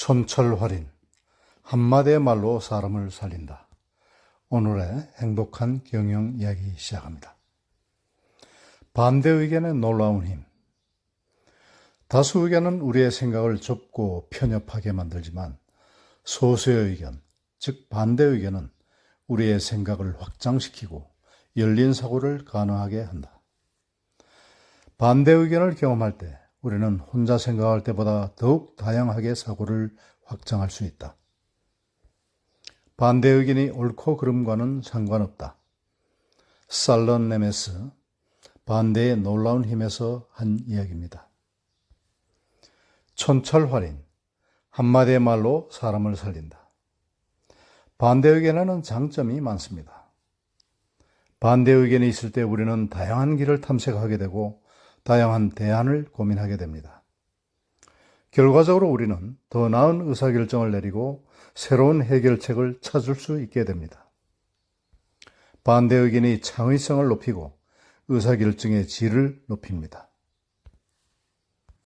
촌철활인 한마디의 말로 사람을 살린다. 오늘의 행복한 경영 이야기 시작합니다. 반대 의견의 놀라운 힘. 다수 의견은 우리의 생각을 좁고 편협하게 만들지만 소수의 의견, 즉 반대 의견은 우리의 생각을 확장시키고 열린 사고를 가능하게 한다. 반대 의견을 경험할 때 우리는 혼자 생각할 때보다 더욱 다양하게 사고를 확장할 수 있다. 반대 의견이 옳고 그름과는 상관없다. 살런 네메스, 반대의 놀라운 힘에서 한 이야기입니다. 촌철활인, 한마디의 말로 사람을 살린다. 반대 의견에는 장점이 많습니다. 반대 의견이 있을 때 우리는 다양한 길을 탐색하게 되고 다양한 대안을 고민하게 됩니다. 결과적으로 우리는 더 나은 의사결정을 내리고 새로운 해결책을 찾을 수 있게 됩니다. 반대 의견이 창의성을 높이고 의사결정의 질을 높입니다.